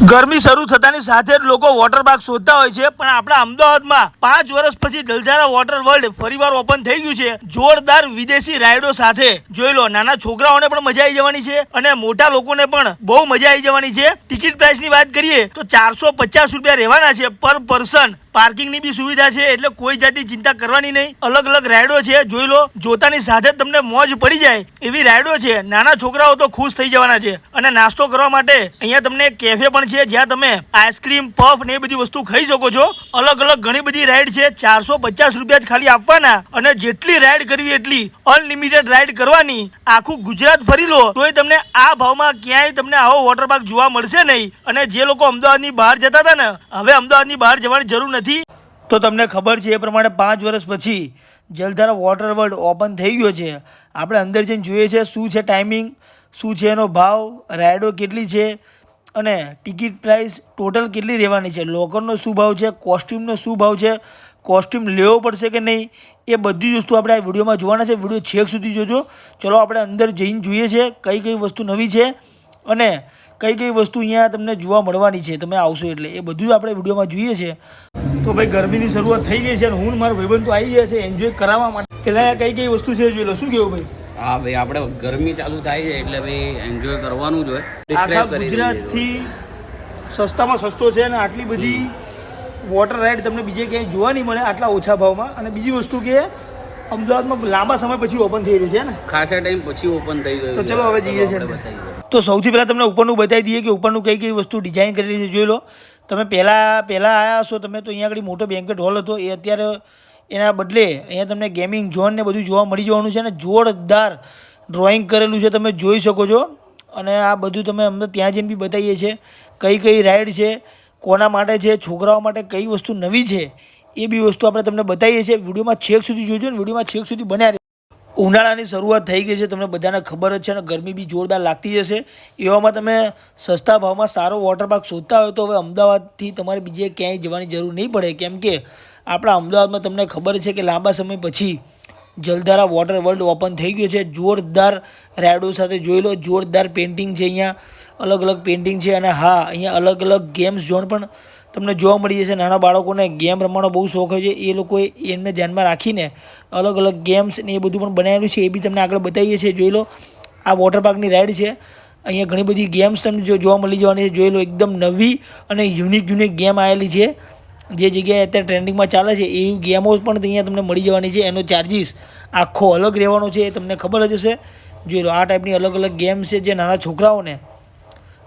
ગરમી શરૂ થતાની સાથે જ લોકો વોટર પાર્ક શોધતા હોય છે, પણ આપણા અમદાવાદમાં પાંચ વર્ષ પછી જલધારા વોટર વર્લ્ડ ફરીવાર ઓપન થઈ ગયું છે. જોરદાર વિદેશી રાઇડો સાથે. જોઈ લો, નાના છોકરાઓને પણ મજા આવી જવાની છે અને મોટા લોકોને પણ બહુ મજા આવી જવાની છે. ટિકિટ પ્રાઇસની વાત કરીએ, તો ચારસો પચાસ રૂપિયા રહેવાના છે પર પર્સન પાર્કિંગની બી સુવિધા છે, એટલે કોઈ જાતની ચિંતા કરવાની નહીં. અલગ અલગ રાઇડો છે, જોઈ લો, જોતાની સાથે તમને મોજ પડી જાય. એવી રાઇડો છે, નાના છોકરાઓ તો ખુશ થઈ જવાના છે. અને નાસ્તો કરવા માટે અહીંયા તમને કેફે પણ છે, જ્યાં તમે આઈસ્ક્રીમ, પફ ને એ બધી વસ્તુ ખાઈ શકો છો. અલગ અલગ ઘણી બધી રાઈડ છે, ચારસો પચાસ રૂપિયા જ ખાલી આપવાના. અને જેટલી રાઇડ કરવી એટલી અનલિમિટેડ રાઈડ કરવાની. આખું ગુજરાત ફરી લો, તોય તમને આ ભાવમાં ક્યાંય તમને આવો વોટર પાર્ક જોવા મળશે નહીં. અને જે લોકો અમદાવાદની બહાર જતા હતા ને, હવે અમદાવાદની બહાર જવાની જરૂર નથી. તો તમને ખબર છે, એ પ્રમાણે પાંચ વર્ષ પછી જલધારા વોટર વર્લ્ડ ઓપન થઈ ગયો છે. આપણે અંદર જઈને જોઈએ છે, શું છે ટાઈમિંગ શું છે એનો ભાવ રાઇડો કેટલી છે અને ટિકિટ પ્રાઇસ ટોટલ કેટલી રહેવાની છે? લોકરનો શું ભાવ છે? કોસ્ટ્યુમનો શું ભાવ છે? કોસ્ટ્યુમ લેવો પડશે કે નહીં? એ બધી વસ્તુ આપણે આ વિડીયોમાં જોવાના છે. વીડિયો છેક સુધી જોજો. ચલો, આપણે અંદર જઈને જોઈએ છે કઈ કઈ વસ્તુ નવી છે અને કઈ કઈ વસ્તુ અહીંયા તમને જોવા મળવાની છે. તમે આવશો એટલે. એ બધું જ આપણે વિડીયોમાં જોઈએ છે. તો ભાઈ, ગરમીની શરૂઆત થઈ ગઈ છે અને હું મારો ભાઈબંધ તો આવી ગયા છે. એન્જોય કરાવવા માટે. પહેલાં કઈ કઈ વસ્તુ છે જોઈ લો. શું કહેવું ભાઈ? હા ભાઈ આપણે ગરમી ચાલુ થાય છે એટલે ભાઈ એન્જોય કરવાનું જ હોય. આખા. ગુજરાતથી સસ્તામાં સસ્તો છે અને આટલી બધી વોટર રાઇડ તમને બીજે ક્યાંય જોવા નહીં મળે આટલા ઓછા ભાવમાં. અને બીજી વસ્તુ કે અમદાવાદમાં લાંબા સમય પછી ઓપન થઈ રહ્યું છે ને? ખાસા ટાઈમ પછી ઓપન થઈ ગયું તો ચલો હવે જઈએ છીએ. તો સૌથી પહેલાં તમને ઉપરનું બતાવી દઈએ કે ઉપરનું કઈ કઈ વસ્તુ ડિઝાઇન કરેલી છે જોઈ લો. તમે પહેલાં પહેલાં આવ્યા હશો તમે તો અહીંયા આગળ મોટો બેન્કેટ હોલ હતો એ અત્યારે એના બદલે અહીંયા તમને ગેમિંગ ઝોન ને બધું જોવા મળી જવાનું છે અને જોરદાર ડ્રોઈંગ કરેલું છે તમે જોઈ શકો છો. અને આ બધું તમે અમને ત્યાં જઈને બી બતાવીએ છીએ. કઈ કઈ રાઈડ છે, કોના માટે છે, છોકરાઓ માટે કઈ વસ્તુ નવી છે, એ બી વસ્તુ આપણે તમને બતાવીએ છીએ. વિડીયોમાં છેક સુધી જોજો ને વિડીયોમાં છેક સુધી બન્યા. ઉનાળાની શરૂઆત થઈ ગઈ છે, તમને બધાને ખબર જ છે અને ગરમી બી જોરદાર લાગતી જશે. એવામાં તમે સસ્તા ભાવમાં સારો વોટર પાર્ક શોધતા હોય તો હવે અમદાવાદથી તમારે બીજે ક્યાંય જવાની જરૂર નહીં પડે. કેમ કે આપણા અમદાવાદમાં તમને ખબર છે કે લાંબા સમય પછી જલધારા વોટર વર્લ્ડ ઓપન થઈ ગયું છે. જોરદાર રાઇડો સાથે જોઈ લો. જોરદાર પેઇન્ટિંગ છે અહીંયા. અલગ અલગ પેઇન્ટિંગ છે અને હા, અહીંયા અલગ અલગ ગેમ્સ ઝોન પણ તમને જોવા મળી જશે. નાના બાળકોને ગેમ રમવાનો બહુ શોખ હોય છે. એ લોકોએ એમને ધ્યાનમાં રાખીને અલગ અલગ ગેમ્સ ને એ બધું પણ બનાવેલું છે. એ બી તમને આગળ બતાવીએ છીએ. જોઈ લો, આ વોટર પાર્કની રાઇડ છે. અહીંયા ઘણી બધી ગેમ્સ તમને જોવા મળી જવાની છે. જોઈ લો, એકદમ નવી અને યુનિક યુનિક ગેમ આવેલી છે. જે જગ્યાએ અત્યારે ટ્રેન્ડિંગમાં ચાલે છે એવી ગેમો પણ અહીંયા તમને મળી જવાની છે. એનો ચાર્જિસ આખો અલગ રહેવાનો છે, એ તમને ખબર જ હશે. જોઈ લો, આ ટાઈપની અલગ અલગ ગેમ્સ છે જે નાના છોકરાઓને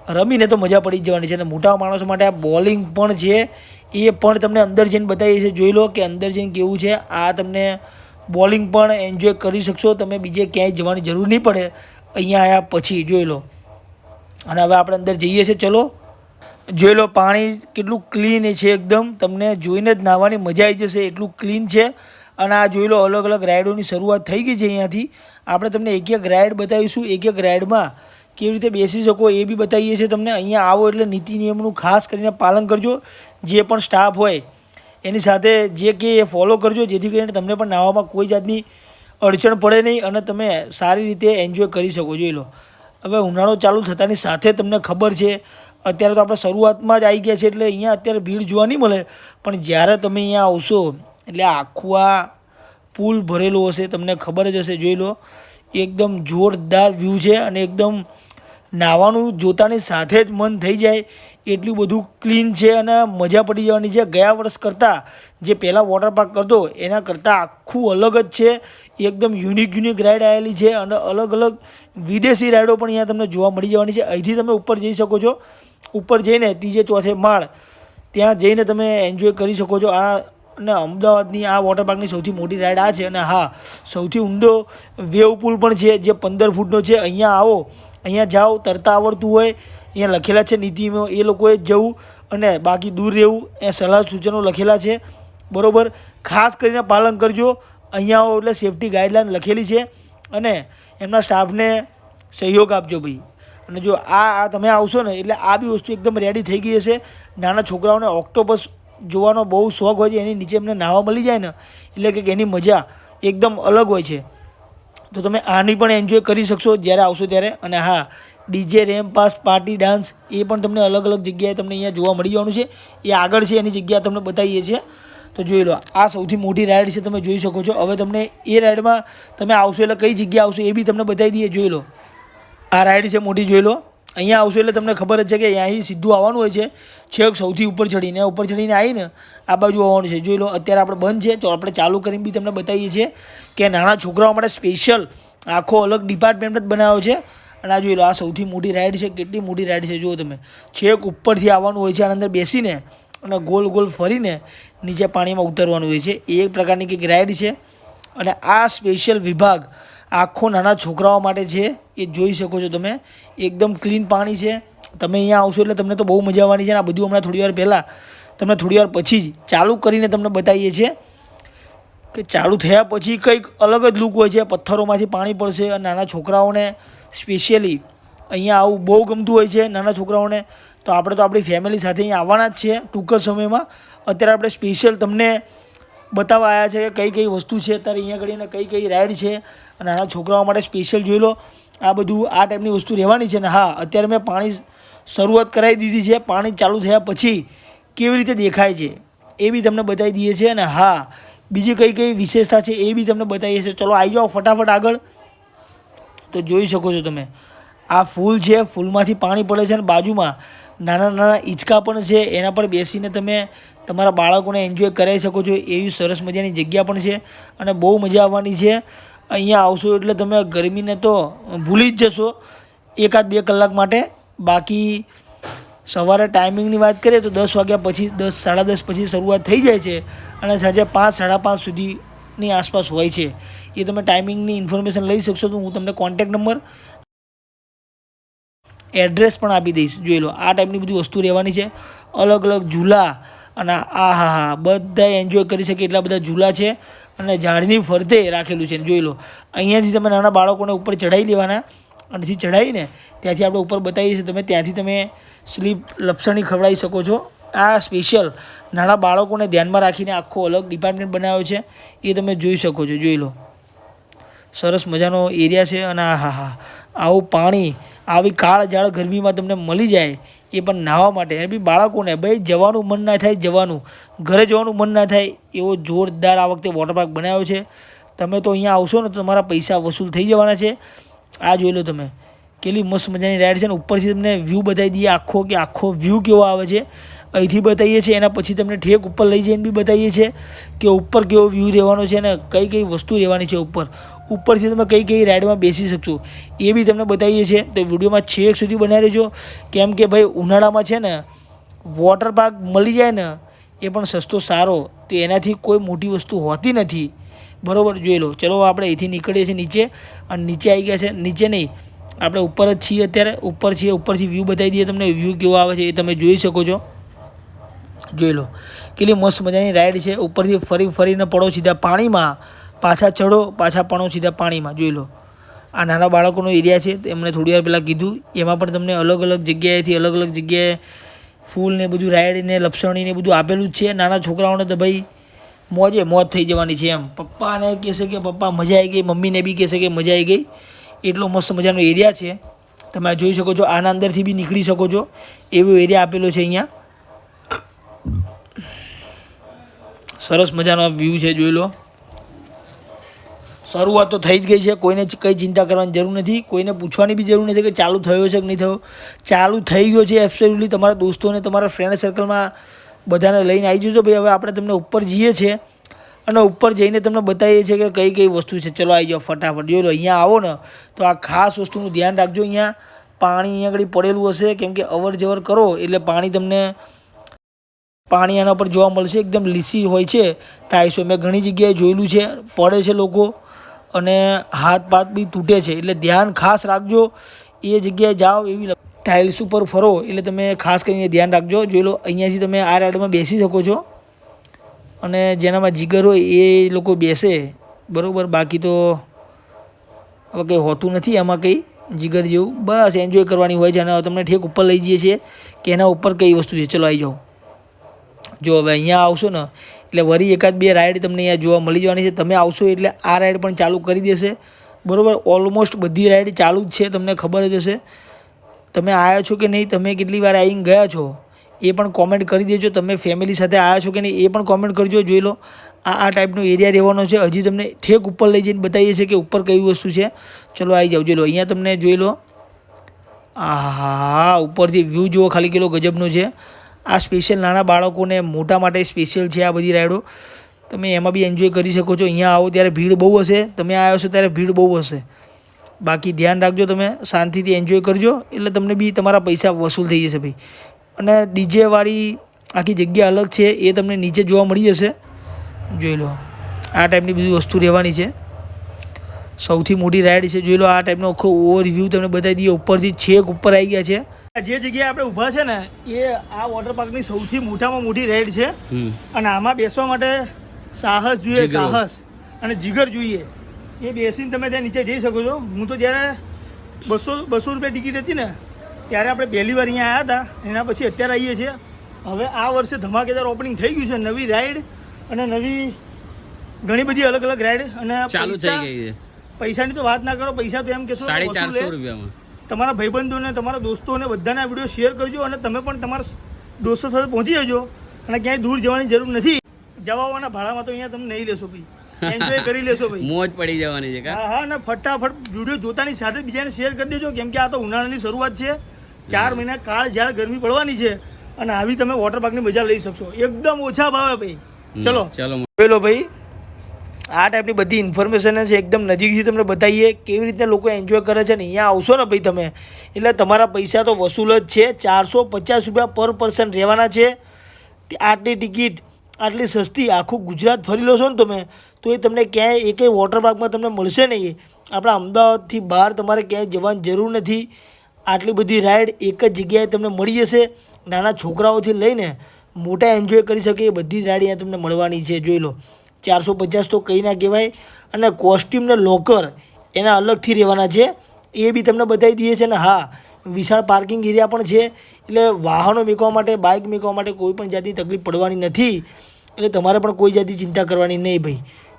રમીને તો મજા પડી જ જવાની છે. અને મોટા માણસો માટે આ બોલિંગ પણ છે, એ પણ તમને અંદર જઈને બતાવીએ છે. જોઈ લો કે અંદર જઈને કેવું છે, આ તમને બોલિંગ પણ એન્જોય કરી શકશો. તમે બીજે ક્યાંય જવાની જરૂર નહીં પડે. અહીંયા આવ્યા પછી જોઈ લો. અને હવે આપણે અંદર જઈએ છીએ, ચલો. જોઈ લો પાણી કેટલું ક્લીન છે એકદમ. તમને જોઈને જ નાહવાની મજા આવી જશે. એટલું ક્લીન છે. અને આ જોઈ લો અલગ અલગ રાઇડોની શરૂઆત થઈ ગઈ છે અહીંયાથી. આપણે તમને એક એક રાઇડ બતાવીશું. એક એક રાઇડમાં કેવી રીતે બેસી શકો એ બી બતાવીએ છીએ તમને. અહીંયા આવો એટલે નીતિ નિયમનું ખાસ કરીને પાલન કરજો. જે પણ સ્ટાફ હોય, એની સાથે જે કે એ ફોલો કરજો. જેથી કરીને તમને પણ નાહવામાં કોઈ જાતની અડચણ પડે નહીં અને તમે સારી રીતે એન્જોય કરી શકો. જોઈ લો. હવે ઉનાળો ચાલુ થતાની સાથે તમને ખબર છે. અત્યારે તો આપણે શરૂઆતમાં જ આવી ગયા છે એટલે અહીંયા અત્યારે ભીડ જોવા નહીં મળે. પણ જ્યારે તમે અહીંયા આવશો, એટલે આખું આ પુલ ભરેલો હશે, તમને ખબર જ હશે, જોઈ લો. એકદમ જોરદાર વ્યૂ છે અને એકદમ નાહવાનું જોતાની સાથે જ મન થઈ જાય. એટલું બધું ક્લીન છે અને મજા પડી જવાની છે. ગયા વર્ષ કરતાં જે પહેલાં વોટર પાર્ક કરતો, એના કરતાં આખું અલગ જ છે. એકદમ યુનિક યુનિક રાઈડ આવેલી છે અને અલગ અલગ વિદેશી રાઈડો પણ અહીંયા તમને જોવા મળી જવાની છે. અહીંથી તમે ઉપર જઈ શકો છો. ઉપર જઈને ત્રીજે ચોથે માળ, ત્યાં જઈને તમે એન્જોય કરી શકો છો. આ અને અમદાવાદની આ વોટર પાર્કની સૌથી મોટી રાઈડ આ છે. અને હા, સૌથી ઊંડો વેવ પુલ પણ છે, જે પંદર ફૂટનો છે. અહીંયા આવો, અહીંયા જાઓ, તરતા આવડતું હોય, અહીંયા લખેલા છે નીતિમાં, એ લોકોએ જવું અને બાકી દૂર રહેવું એ સલાહ સૂચનો લખેલા છે. બરાબર? ખાસ કરીને પાલન કરજો. અહીંયા આવો એટલે સેફટી ગાઈડલાઇન લખેલી છે અને એમના સ્ટાફને સહયોગ આપજો ભાઈ. અને જો આ આ તમે આવશો ને, એટલે આ બી વસ્તુ એકદમ રેડી થઈ ગઈ હશે. નાના છોકરાઓને ઓક્ટોપસ જોવાનો બહુ શોખ હોય છે, એની નીચે એમને નાહવા મળી જાય ને, એટલે કે એની મજા એકદમ અલગ હોય છે. તો તમે આની પણ એન્જોય કરી શકશો જ્યારે આવશો ત્યારે. અને હા ડીજે રેમ પાસ, પાર્ટી, ડાન્સ, એ પણ તમને અલગ અલગ જગ્યાએ તમને અહીંયા જોવા મળી જવાનું છે. એ આગળ છે એની જગ્યા તમને બતાવીએ છીએ. તો જોઈ લો, આ સૌથી મોટી રાઈડ છે, તમે જોઈ શકો છો. હવે તમને એ રાઈડમાં તમે આવશો એટલે કઈ જગ્યા આવશો એ બી તમને બતાવી દઈએ, જોઈ લો. આ રાઈડ છે મોટી, જોઈ લો. અહીંયા આવશો એટલે તમને ખબર જ છે કે અહીંયાથી સીધું આવવાનું હોય છે. છેક સૌથી ઉપર ચડીને ઉપર ચડીને આવીને આ બાજુ આવવાનું છે. જોઈ લો, અત્યારે આપણે બંધ છે. તો આપણે ચાલુ કરીને બી તમને બતાવીએ છીએ કે નાના છોકરાઓ માટે સ્પેશિયલ આખો અલગ ડિપાર્ટમેન્ટ જ બનાવ્યો છે. અને આ જોઈ લો, આ સૌથી મોટી રાઈડ છે. કેટલી મોટી રાઈડ છે, જુઓ તમે. છેક ઉપરથી આવવાનું હોય છે, આના અંદર બેસીને અને ગોલ ગોલ ફરીને નીચે પાણીમાં ઉતરવાનું હોય છે. એ એક પ્રકારની કંઈક રાઈડ છે. અને આ સ્પેશિયલ વિભાગ આખો નાના છોકરાઓ માટે છે, એ જોઈ શકો છો તમે. એકદમ ક્લીન પાણી છે. તમે અહીંયા આવશો એટલે તમને તો બહુ મજા આવવાની છે અને આ બધું હમણાં થોડી વાર પહેલાં. તમને થોડી વાર પછી જ ચાલુ કરીને તમને બતાવીએ છીએ કે ચાલુ થયા પછી કંઈક અલગ જ લુક હોય છે. પથ્થરોમાંથી પાણી પડશે અને નાના છોકરાઓને સ્પેશિયલી અહીંયા આવું બહુ ગમતું હોય છે નાના છોકરાઓને. તો આપણે તો આપણી ફેમિલી સાથે અહીંયા આવવાના જ છે ટૂંક જ સમયમાં. અત્યારે આપણે સ્પેશિયલ તમને બતાવવા આવ્યા છે કે કઈ કઈ વસ્તુ છે અત્યારે અહીંયા કરીને કઈ કઈ રાઈડ છે અને નાના છોકરાઓ માટે સ્પેશિયલ જોઈ લો. આ બધું આ ટાઈપની વસ્તુ રહેવાની છે ને હા, અત્યારે મેં પાણી શરૂઆત કરાવી દીધી છે. પાણી ચાલુ થયા પછી કેવી રીતે દેખાય છે એ બી તમને બતાવી દઈએ છીએ અને હા, બીજી કઈ કઈ વિશેષતા છે એ બી તમને બતાવીએ છીએ. ચલો આવી જાઓ ફટાફટ આગળ. તો જોઈ શકો છો તમે. આ ફૂલ છે, ફૂલમાંથી પાણી પડે છે અને બાજુમાં નાના નાના હિંચકા પણ છે, એના પર બેસીને તમે તમારા બાળકોને એન્જોય કરાવી શકો છો. એવી સરસ મજાની જગ્યા પણ છે અને બહુ મજા આવવાની છે. અહીંયા આવશો એટલે તમે ગરમીને તો ભૂલી જ જશો. એકાદ બે કલાક માટે. બાકી સવારે ટાઈમિંગની વાત કરીએ તો દસ વાગ્યા પછી, દસ, સાડા દસ પછી શરૂઆત થઈ જાય છે અને સાંજે પાંચ, સાડા પાંચ સુધીની આસપાસ હોય છે. એ તમે ટાઈમિંગની ઇન્ફોર્મેશન લઈ શકશો તો હું તમને કોન્ટેક્ટ નંબર એડ્રેસ પણ આપી દઈશ. જોઈ લો, આ ટાઈપની બધી વસ્તુ રહેવાની છે. અલગ અલગ ઝૂલા અને આ હા હા બધા એન્જોય કરી શકે એટલા બધા ઝૂલા છે અને ઝાડની ફરતે રાખેલું છે. જોઈ લો, અહીંયાથી તમે નાના બાળકોને ઉપર ચઢાવી લેવાના અને ચઢાવીને ત્યાંથી આપણે ઉપર બતાવીએ છીએ. તમે ત્યાંથી તમે સ્લીપ લપસણી ખવડાવી શકો છો. આ સ્પેશિયલ નાના બાળકોને ધ્યાનમાં રાખીને આખો અલગ ડિપાર્ટમેન્ટ બનાવ્યો છે. એ તમે જોઈ શકો છો. જોઈ લો, સરસ મજાનો એરિયા છે અને હા હા આવું પાણી, આવી કાળઝાળ ગરમીમાં તમને મળી જાય એ પણ નાહવા માટે. એ બી બાળકોને, ભાઈ, જવાનું મન ના થાય, જવાનું. ઘરે જવાનું મન ના થાય એવો જોરદાર આ વખતે વોટર પાર્ક બનાવ્યો છે. તમે તો અહીંયા આવશો ને તો તમારા પૈસા વસૂલ થઈ જવાના છે. આ જોઈ લો તમે. કેટલી મસ્ત મજાની રાઈડ છે ને. ઉપરથી તમને વ્યૂ બતાવી દઈએ આખો કે આખો વ્યૂ કેવો આવે છે. અહીંથી બતાવીએ છીએ, એના પછી તમને ઠેક ઉપર લઈ જઈને બી બતાવીએ છીએ કે ઉપર કેવો વ્યૂ રહેવાનો છે ને કઈ કઈ વસ્તુ રહેવાની છે ઉપર. ઉપરથી તમે કઈ કઈ રાઇડમાં બેસી શકશો, એ બી તમને બતાવીએ છીએ. તો વિડીયોમાં છેક સુધી બનાવી રહેજો. કેમ કે ભાઈ ઉનાળામાં છે ને વોટર પાર્ક મળી જાય ને, એ પણ સસ્તો સારો. તો એનાથી કોઈ મોટી વસ્તુ હોતી નથી. બરાબર, જોઈ લો. ચલો, આપણે અહીંથી નીકળીએ છીએ નીચે. અને નીચે આવી ગયા છે. નીચે નહીં. આપણે ઉપર જ છીએ અત્યારે. ઉપર છીએ, ઉપરથી વ્યૂ બતાવી દઈએ તમને. વ્યૂ કેવો આવે છે એ તમે જોઈ શકો છો. જોઈ લો. કેટલી મસ્ત મજાની રાઈડ છે. ઉપરથી ફરી ફરીને પડો સીધા પાણીમાં. પાછા ચડો પાછા પણો સીધા પાણીમાં, જોઈ લો. આ નાના બાળકોનો એરિયા છે એમણે થોડી વાર પહેલાં કીધું, એમાં પણ તમને અલગ અલગ જગ્યાએથી અલગ અલગ જગ્યાએ ફૂલ ને બધું રાઈડ ને લપસણી ને બધું આપેલું જ છે. નાના છોકરાઓને તો ભાઈ મોજે મોજ થઈ જવાની છે એમ. પપ્પાને કહેશે કે, પપ્પા, મજા આવી ગઈ. મમ્મીને બી કહેશે કે, મજા આવી ગઈ. એટલો મસ્ત મજાનો એરિયા છે. તમે જોઈ શકો છો, આના અંદરથી બી નીકળી શકો છો. એવો એરિયા આપેલો છે અહીંયા. સરસ મજાનો વ્યૂ છે, જોઈ લો. શરૂઆત તો થઈ જ ગઈ છે. કોઈને કંઈ ચિંતા કરવાની જરૂર નથી. કોઈને પૂછવાની બી જરૂર નથી કે ચાલુ થયો છે કે નહીં થયો. ચાલુ થઈ ગયો છે એબ્સોલ્યુટલી તમારા દોસ્તોને, તમારા ફ્રેન્ડ સર્કલમાં બધાને લઈને આવી જજો ભાઈ. હવે આપણે તમને ઉપર જઈએ છીએ અને ઉપર જઈને તમને બતાવીએ છીએ કે કઈ કઈ વસ્તુ છે. ચલો આવી જાઓ ફટાફટ. જો અહીંયા આવો ને, તો આ ખાસ વસ્તુનું ધ્યાન રાખજો. અહીંયા પાણી અહીંયા આગળ પડેલું હશે. કેમ કે અવર જવર કરો એટલે પાણી તમને પાણી એના પર જોવા મળશે. એકદમ લીસી હોય છે. ટાઈસો મેં ઘણી જગ્યાએ જોયેલું છે. પડે છે લોકો. અને હાથ પાત બી તૂટે છે. એટલે ધ્યાન ખાસ રાખજો. એ જગ્યાએ જાઓ એવી ટાઇલ્સ ઉપર ફરો. એટલે તમે ખાસ કરીને ધ્યાન રાખજો. જોઈ લો, અહીંયાથી તમે આ રાઇડમાં બેસી શકો છો. અને જેનામાં જીગર હોય એ લોકો બેસે. બરાબર? બાકી તો હવે કંઈ હોતું નથી એમાં કંઈ જીગર જેવું. બસ એન્જોય કરવાની હોય છે અને તમને ઠેક ઉપર લઈ જઈએ છીએ કે એના ઉપર કઈ વસ્તુ છે. ચલો આવી જાઓ. જો હવે અહીંયા આવશો ને એટલે વરી એકાદ બે રાઈડ તમને અહીંયા જોવા મળી જવાની છે. તમે આવશો એટલે આ રાઈડ પણ ચાલુ કરી દેશે. બરાબર? ઓલમોસ્ટ બધી રાઈડ ચાલુ જ છે, તમને ખબર જ હશે. તમે આવ્યા છો કે નહીં? તમે કેટલી વાર આવીને ગયા છો? એ પણ કોમેન્ટ કરી દેજો. તમે ફેમિલી સાથે આવ્યા છો કે નહીં? એ પણ કોમેન્ટ કરજો, જોઈ લો. આ આ ટાઈપનો એરિયા રહેવાનો છે. હજી તમને ઠેક ઉપર લઈ જઈને બતાવીએ છીએ કે ઉપર કઈ વસ્તુ છે. ચલો આવી જાઓ, જોઈ લો. અહીંયા તમને જોઈ લો. આહા ઉપરથી વ્યૂ જુઓ, ખાલી કેટલો ગજબનો છે. આ સ્પેશિયલ નાના બાળકોને મોટા માટે સ્પેશિયલ છે આ બધી રાઈડો તમે એમાં બી એન્જોય કરી શકો છો. અહીંયા આવો ત્યારે ભીડ બહુ હશે. તમે આવ્યો છો ત્યારે ભીડ બહુ હશે. બાકી ધ્યાન રાખજો તમે, શાંતિથી એન્જોય કરજો. એટલે તમને બી તમારા પૈસા વસૂલ થઈ જશે ભાઈ. અને ડીજેવાળી આખી જગ્યા અલગ છે, એ તમને નીચે જોવા મળી જશે. જોઈ લો. આ ટાઈપની બધી વસ્તુ રહેવાની છે. સૌથી મોટી રાઈડ છે, જોઈ લો આ ટાઈપનો આખો ઓવરવ્યૂ તમને બતાવી દઈએ. ઉપરથી છેક ઉપર આવી ગયા છે. જે જગ્યાએ આપણે ઊભા છે ને એ આ વોટર પાર્કની સૌથી મોટામાં મોટી રાઈડ છે. અને આમાં બેસવા માટે સાહસ જોઈએ સાહસ અને જીગર જોઈએ. એ બેસીને તમે ત્યાં નીચે જઈ શકો છો. હું તો જ્યારે બસો બસો રૂપિયા ટિકિટ હતી ને ત્યારે આપણે પહેલી વાર અહીંયા આવ્યા હતા. એના પછી અત્યારે આવીએ છીએ. હવે આ વર્ષે ધમાકેદાર ઓપનિંગ થઈ ગયું છે. નવી રાઈડ અને નવી ઘણી બધી અલગ અલગ રાઈડ અને ચાલુ થઈ ગઈ છે. પૈસાની તો વાત ના કરો. પૈસા તો એમ કે સાડી ચારસો રૂપિયામાં. તમારા ભાઈબંધોને તમારા દોસ્તોને બધાને આ વીડિયો શેર કરજો અને તમે પણ તમારા દોસ્તો સાથે પહોંચી જજો. અને ક્યાંય દૂર જવાની જરૂર નથી. જવાના ભાડામાં તો અહીંયા તમે નહીં લેશો ભાઈ. એન્જોય કરી લેશો ભાઈ. મોજ પડી જવાની છે હા હા અને ફટાફટ વીડિયો જોતાની સાથે બીજાને શેર કરી દેજો. કેમ કે આ તો ઉનાળાની શરૂઆત છે. ચાર મહિના કાળ જ્યારે ગરમી પડવાની છે. અને આવી તમે વોટર પાર્કની મજા લઈ શકશો. એકદમ ઓછા ભાવે ભાઈ. ચલો. ચલો. પેલો ભાઈ. આ ટાઈપની બધી ઇન્ફોર્મેશન છે, એકદમ નજીકથી તમને બતાવીએ કેવી રીતે લોકો એન્જોય કરે છે ને અહીંયા આવશો ને ભાઈ તમે. એટલે તમારા પૈસા તો વસૂલ જ છે, ચારસો પચાસ રૂપિયા પર પર્સન રહેવાના છે. આટલી ટિકિટ, આટલી સસ્તી આખું ગુજરાત ફરી લો છો ને તમે, તો એ તમને ક્યાંય એકેય વોટર પાર્કમાં તમને મળશે નહીં. આપણા અમદાવાદથી બહાર તમારે ક્યાંય જવાની જરૂર નથી. આટલી બધી રાઈડ એક જ જગ્યાએ તમને મળી જશે. નાના છોકરાઓથી લઈને મોટા એન્જોય કરી શકે એ બધી રાઈડ અહીંયા તમને મળવાની છે, જોઈ લો. ચારસો પચાસ તો કંઈ ના કહેવાય. અને કોસ્ટ્યુમ ને લોકર એના અલગથી રહેવાના છે. એ બી તમને બતાવી દઈએ છે ને, હા, વિશાળ પાર્કિંગ એરિયા પણ છે. એટલે વાહનો મેકવા માટે બાઇક મેકવા માટે કોઈ પણ જાતની તકલીફ પડવાની નથી. એટલે તમારે પણ કોઈ જાતની ચિંતા કરવાની નહીં ભાઈ.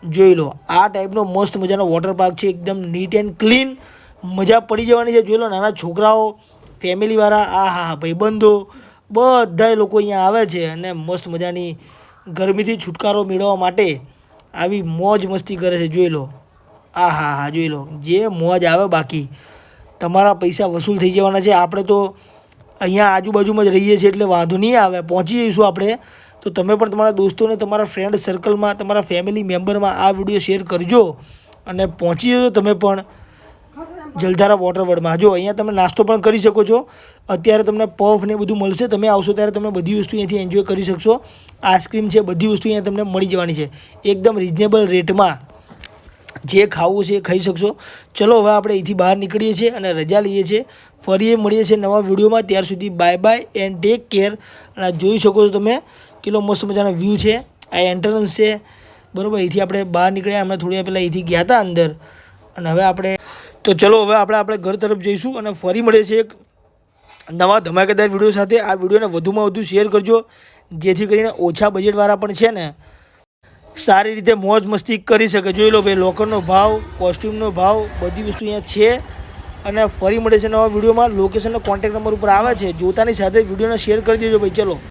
જોઈ લો, આ ટાઈપનો મસ્ત મજાનો વોટર પાર્ક છે, એકદમ નીટ એન્ડ ક્લીન મજા પડી જવાની છે. જોઈ લો, નાના છોકરાઓ ફેમિલીવાળા આ હા હા, ભાઈબંધો, બધાય લોકો અહીંયા આવે છે અને મસ્ત મજાની ગરમીથી છુટકારો મેળવવા માટે આવી મોજ મસ્તી કરે છે, જોઈ લો. આ હા હા જોઈ લો. જે મોજ આવે બાકી. તમારા પૈસા વસૂલ થઈ જવાના છે. આપણે તો અહીંયા આજુબાજુમાં જ રહીએ છીએ એટલે વાંધો નહીં આવે. પહોંચી જઈશું આપણે. તો તમે પણ તમારા દોસ્તોને તમારા ફ્રેન્ડ સર્કલમાં તમારા ફેમિલી મેમ્બરમાં આ વીડિયો શેર કરજો. અને પહોંચી જજો તમે પણ. જલધારા વોટર વર્ડમાં જો અહીંયા તમે નાસ્તો પણ કરી શકો છો, અત્યારે તમને પફ ને બધું મળશે, તમે આવશો ત્યારે તમે બધી વસ્તુ અહીંયાથી એન્જોય કરી શકશો. આઈસ્ક્રીમ છે, બધી વસ્તુ અહીંયા તમને મળી જવાની છે. એકદમ રિઝનેબલ રેટમાં જે ખાવું છે એ ખાઈ શકશો. ચલો હવે આપણે અહીંથી બહાર નીકળીએ છીએ અને રજા લઈએ છીએ. ફરી મળીએ છીએ નવા વિડીયોમાં. ત્યાર સુધી bye bye and take care અને જોઈ શકો છો તમે કેટલો મસ્ત મજાનો વ્યૂ છે. આ એન્ટ્રન્સ છે. બરાબર, અહીંથી આપણે બહાર નીકળ્યા, હમણાં થોડી પહેલાં અહીંથી ગયા હતા અંદર. અને હવે આપણે તો ચલો હવે આપણે આપણે ઘર તરફ જઈશું અને ફરી મળે છે એક નવા ધમાકેદાર વીડિયો સાથે. આ વિડીયોને વધુમાં વધુ શેર કરજો, જેથી કરીને ઓછા બજેટવાળા પણ છે ને સારી રીતે મોજ મસ્તી કરી શકે. જોઈ લો ભાઈ લોકરનો ભાવ કોસ્ટ્યુમનો ભાવ, બધી વસ્તુ અહીંયા છે. અને ફરી મળે છે નવા વિડીયોમાં. લોકેશનનો કોન્ટેક્ટ નંબર ઉપર આવે છે. જોતાની સાથે વિડીયોને શેર કરી દેજો ભાઈ, ચલો.